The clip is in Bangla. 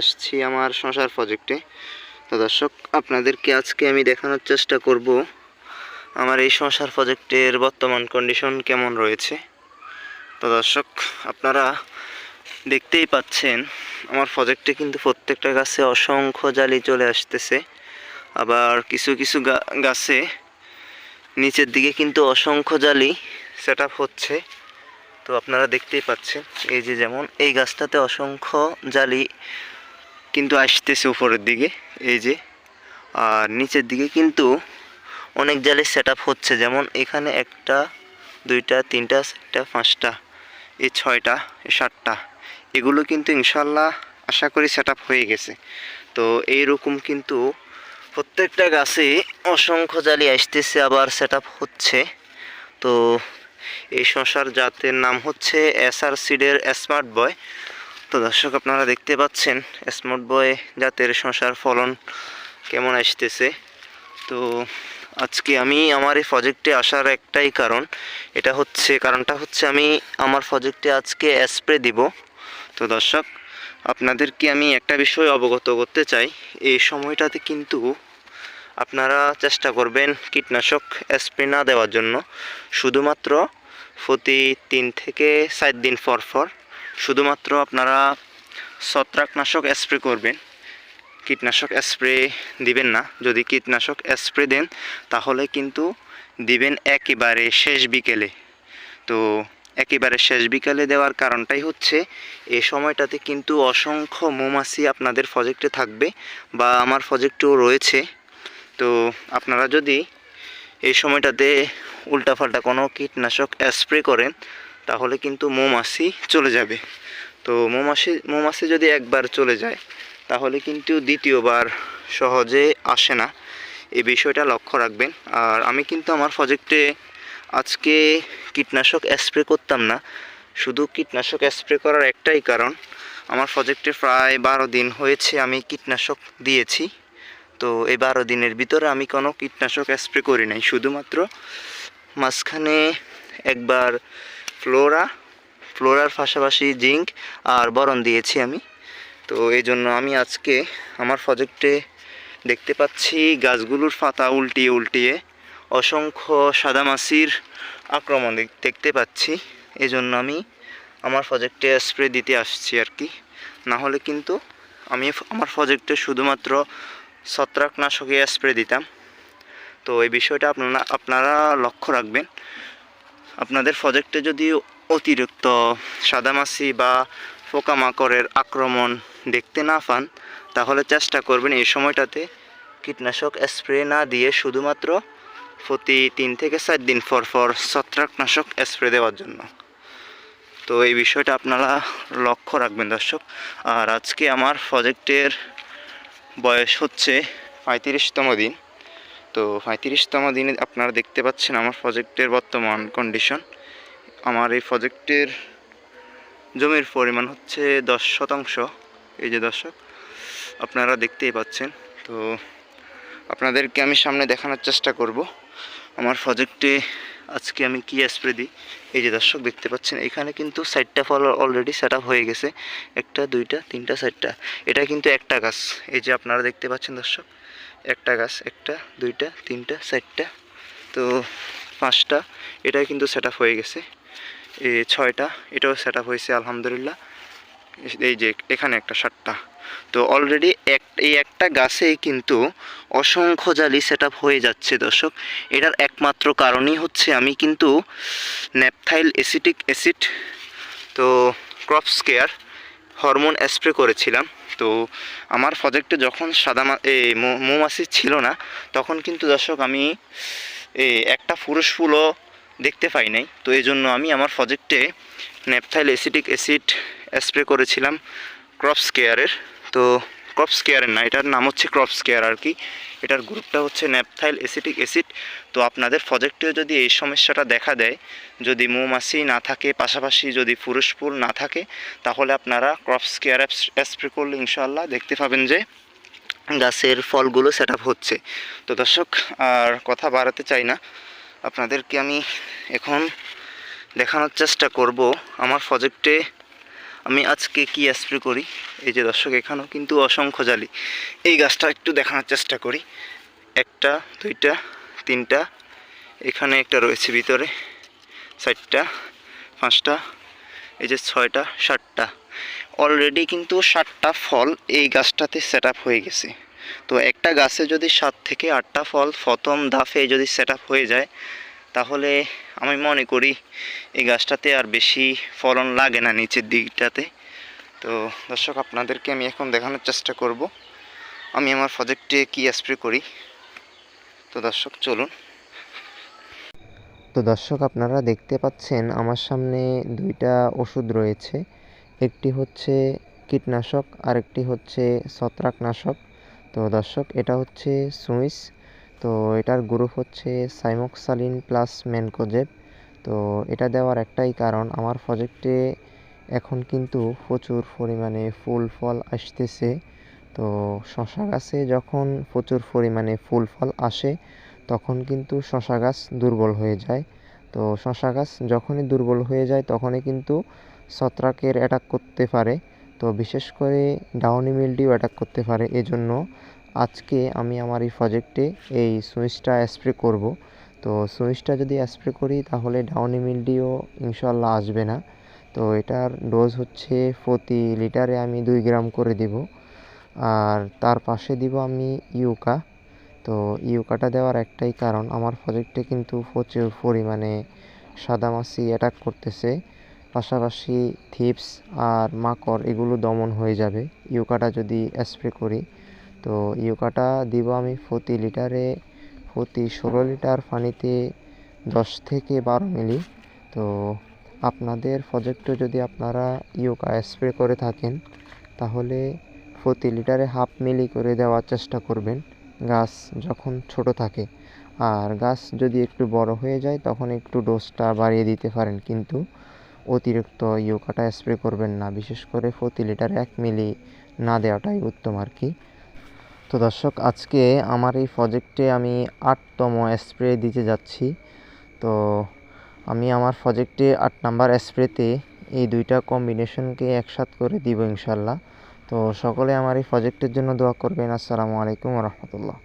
আসছি আমার সংসার প্রজেক্টে তো দর্শক, আপনাদেরকে আজকে আমি দেখানোর চেষ্টা করব আমার এই সংসার প্রজেক্টের বর্তমান কন্ডিশন কেমন রয়েছে। তো দর্শক, আপনারা দেখতেই পাচ্ছেন, আমার প্রজেক্টে কিন্তু প্রত্যেকটা গাছে অসংখ্য জালি চলে আসতেছে। আবার কিছু কিছু গাছে নিচের দিকে কিন্তু অসংখ্য জালি সেট হচ্ছে। তো আপনারা দেখতেই পাচ্ছেন, এই যে যেমন এই গাছটাতে অসংখ্য জালি কিন্তু আসতেছে উপরের দিকে, এই যে। আর নিচের দিকে কিন্তু অনেক জালি সেট হচ্ছে, যেমন এখানে একটা, দুইটা, তিনটা, চারটা, পাঁচটা, এই ছয়টা, এই সাতটা। এগুলো কিন্তু ইনশাল্লাহ আশা করি সেট হয়ে গেছে। তো এইরকম কিন্তু প্রত্যেকটা গাছে অসংখ্য জালি আসতেছে, আবার সেট হচ্ছে। তো এই শশার জাতের নাম হচ্ছে এসআর সিডের স্মার্ট বয়। তো দর্শক, আপনারা দেখতে পাচ্ছেন স্মার্ট বয় জাতের শশার ফলন কেমন আসতেছে। তো আজকে আমি আমার এই প্রজেক্টে আসার একটাই কারণ, এটা হচ্ছে, কারণটা হচ্ছে আমি আমার প্রজেক্টে আজকে স্প্রে দিব। তো দর্শক, আপনাদেরকে আমি একটা বিষয় অবগত করতে চাই। এই সময়টাতে কিন্তু আপনারা চেষ্টা করবেন কীটনাশক স্প্রে না দেওয়ার জন্য। শুধুমাত্র প্রতি তিন থেকে চার দিন পর পর শুধুমাত্র আপনারা ছত্রাকনাশক স্প্রে করবেন, কীটনাশক স্প্রে দিবেন না। যদি কীটনাশক স্প্রে দেন, তাহলে কিন্তু দিবেন একেবারে শেষ বিকেলে। তো একেবারে শেষ বিকালে দেওয়ার কারণটাই হচ্ছে, এই সময়টাতে কিন্তু অসংখ্য মৌমাছি আপনাদের প্রজেক্টে থাকবে বা আমার প্রজেক্টেও রয়েছে। তো আপনারা যদি এই সময়টাতে উল্টাপাল্টা কোনো কীটনাশক স্প্রে করেন তাহলে কিন্তু মৌমাছি চলে যাবে। তো মৌমাছি মৌমাছি যদি একবার চলে যায়, তাহলে কিন্তু দ্বিতীয়বার সহজে আসে না। এই বিষয়টা লক্ষ্য রাখবেন। আর আমি কিন্তু আমার প্রজেক্টে আজকে কীটনাশক স্প্রে করতাম না। শুধু কীটনাশক স্প্রে করার একটাই কারণ, আমার প্রজেক্টে প্রায় বারো দিন হয়েছে আমি কীটনাশক দিয়েছি। তো এই বারো দিনের ভিতরে আমি কোনো কীটনাশক স্প্রে করি নাই। শুধুমাত্র মাঝখানে একবার ফ্লোরা, ফ্লোরার পাশাপাশি জিঙ্ক আর বরণ দিয়েছি আমি। তো এই জন্য আমি আজকে আমার প্রজেক্টে দেখতে পাচ্ছি গাছগুলোর পাতা উল্টিয়ে উল্টিয়ে অসংখ্য সাদামাছির আক্রমণ দেখ- দেখতে পাচ্ছি। এই জন্য আমি আমার প্রজেক্টে স্প্রে দিতে আসছি আর কি। না হলে কিন্তু আমি আমার প্রজেক্টে শুধুমাত্র ছত্রাকনাশকে স্প্রে দিতাম। তো এই বিষয়টা আপনারা আপনারা লক্ষ্য রাখবেন। আপনাদের প্রজেক্টে যদি অতিরিক্ত সাদামাছি বা পোকামাকড়ের আক্রমণ দেখতে না পান, তাহলে চেষ্টা করবেন এই সময়টাতে কীটনাশক স্প্রে না দিয়ে শুধুমাত্র প্রতি তিন থেকে চার দিন পর পর ছত্রাকনাশক স্প্রে দেওয়ার জন্য। তো এই বিষয়টা আপনারা লক্ষ্য রাখবেন দর্শক। আর আজকে আমার প্রজেক্টের বয়স হচ্ছে পঁয়ত্রিশতম দিন। তো পঁয়ত্রিশতম দিনে আপনারা দেখতে পাচ্ছেন আমার প্রজেক্টের বর্তমান কন্ডিশন আমার এই প্রজেক্টের জমির পরিমাণ হচ্ছে দশ শতাংশ। এই যে দর্শক, আপনারা দেখতেই পাচ্ছেন। তো আপনাদেরকে আমি সামনে দেখানোর চেষ্টা করব। আমার প্রজেক্টে আজকে আমি কি স্প্রে দিই? এই যে দর্শক দেখতে পাচ্ছেন, এখানে কিন্তু সাইডটা ফল অলরেডি সেট হয়ে গেছে। একটা, দুইটা, তিনটা, চারটা। এটা কিন্তু একটা গাছ। এই যে আপনারা দেখতে পাচ্ছেন দর্শক, একটা গাছ, একটা, দুইটা, তিনটা, চারটা, তো পাঁচটা। এটা কিন্তু সেট হয়ে গেছে। ছয়টা, এটাও সেট হয়েছে, আলহামদুলিল্লাহ। এই যে এখানে একটা সাতটা। তো অলরেডি এক, এই একটা গাছেই কিন্তু অসংখ্য জালি সেট হয়ে যাচ্ছে দর্শক। এটার একমাত্র কারণই হচ্ছে আমি কিন্তু ন্যাপথাইল অ্যাসিটিক অ্যাসিড তো ক্রপস কেয়ার হরমোন স্প্রে করেছিলাম। তো আমার প্রজেক্টে যখন সাদা এই মৌমাছি ছিল না, তখন কিন্তু দর্শক আমি একটা পুরুষ ফুলও দেখতে পাই নাই। তো এই জন্য আমি আমার প্রজেক্টে ন্যাপথাইল অ্যাসিটিক অ্যাসিড স্প্রে করেছিলাম ক্রপস কেয়ারের তো ক্রপস কেয়ারের না, এটার নাম হচ্ছে ক্রপস কেয়ার আর কি। এটার গ্রুপটা হচ্ছে ন্যাপথাইল অ্যাসিটিক অ্যাসিড। তো আপনাদের প্রজেক্টেও যদি এই সমস্যাটা দেখা দেয়, যদি মৌমাছি না থাকে, পাশাপাশি যদি পুরুষ না থাকে, তাহলে আপনারা ক্রপস কেয়ার স্প্রে করলে ইনশাল্লাহ দেখতে পাবেন যে গাছের ফলগুলো সেট হচ্ছে। তো দর্শক, আর কথা বাড়াতে চাই না। আপনাদেরকে আমি এখন দেখানোর চেষ্টা করব আমার প্রজেক্টে আমি আজকে কি স্প্রে করি? এই যে দর্শক এখানেও কিন্তু অসংখ্য জালি। এই গাছটা একটু দেখানোর চেষ্টা করি। একটা, দুইটা, তিনটা, এখানে একটা রয়েছে ভিতরে। চারটা, পাঁচটা, এই যে ছয়টা, সাতটা। অলরেডি কিন্তু সাতটা ফল এই গাছটাতে সেট হয়ে গেছে। তো একটা গাছে যদি সাত থেকে আটটা ফল প্রথম ধাপে যদি সেট হয়ে যায় তাহলে আমি মনে করি এই গাছটাতে আর বেশি ফলন লাগে না নিচের দিকটাতে। তো দর্শক, আপনাদেরকে আমি এখন দেখানোর চেষ্টা করব। আমি আমার প্রজেক্টে কি স্প্রে করি? তো দর্শক, চলুন। তো দর্শক, আপনারা দেখতে পাচ্ছেন আমার সামনে দুইটা ওষুধ রয়েছে। একটি হচ্ছে কীটনাশক, আরেকটি হচ্ছে ছত্রাকনাশক। তো দর্শক, এটা হচ্ছে সুইস তো এটার গ্রুপ হচ্ছে সাইমোক্সালিন প্লাস ম্যানকোজেব। তো এটা দেওয়ার একটাই কারণ, আমার প্রজেক্টে এখন কিন্তু প্রচুর পরিমাণে ফুল ফল আসতেছে। তো শশা গাছে যখন প্রচুর পরিমাণে ফুল ফল আসে, তখন কিন্তু শশা গাছ দুর্বল হয়ে যায়। তো শশা গাছ যখনই দুর্বল হয়ে যায়, তখনই কিন্তু ছত্রাকের অ্যাটাক করতে পারে। তো বিশেষ করে ডাউনি মিলডিও অ্যাটাক করতে পারে। এজন্য আজকে আমি আমার এই প্রজেক্টে এই সুইচটা স্প্রে করব। তো সুইচটা যদি স্প্রে করি তাহলে ডাউনি মিলডিও ইনশাল্লাহ আসবে না। তো এটার ডোজ হচ্ছে প্রতি লিটারে আমি দুই গ্রাম করে দিব। আর তার পাশে দিব আমি ইউকা। তো ইউকাটা দেওয়ার একটাই কারণ, আমার প্রজেক্টে কিন্তু প্রচুর পরিমাণে সাদামাছি অ্যাটাক করতেছে। পাশাপাশি থিপস আর মাকড় এগুলো দমন হয়ে যাবে। ইউকাটা যদি স্প্রে করি তো ইউকাটা দিব আমি প্রতি লিটারে, প্রতি ষোলো লিটার পানিতে দশ থেকে বারো মিলি। তো আপনাদের প্রজেক্টে যদি আপনারা ইউকা স্প্রে করে থাকেন, তাহলে প্রতি লিটারে হাফ মিলি করে দেওয়ার চেষ্টা করবেন গাছ যখন ছোট থাকে। আর গাছ যদি একটু বড় হয়ে যায়, তখন একটু ডোজটা বাড়িয়ে দিতে পারেন, কিন্তু অতিরিক্ত ইউকাটা স্প্রে করবেন না। বিশেষ করে প্রতি লিটার এক মিলি না দেওয়াটাই উত্তম আর কি। তো দর্শক, আজকে আমার এই প্রজেক্টে আমি আটতম স্প্রে দিতে যাচ্ছি। তো আমি আমার প্রজেক্টে আট নাম্বার স্প্রেতে এই দুইটা কম্বিনেশনকে একসাথ করে দিব ইনশাল্লাহ। তো সকলে আমার এই প্রজেক্টের জন্য দোয়া করবেন। আসসালামু আলাইকুম রহমতুল্লাহ।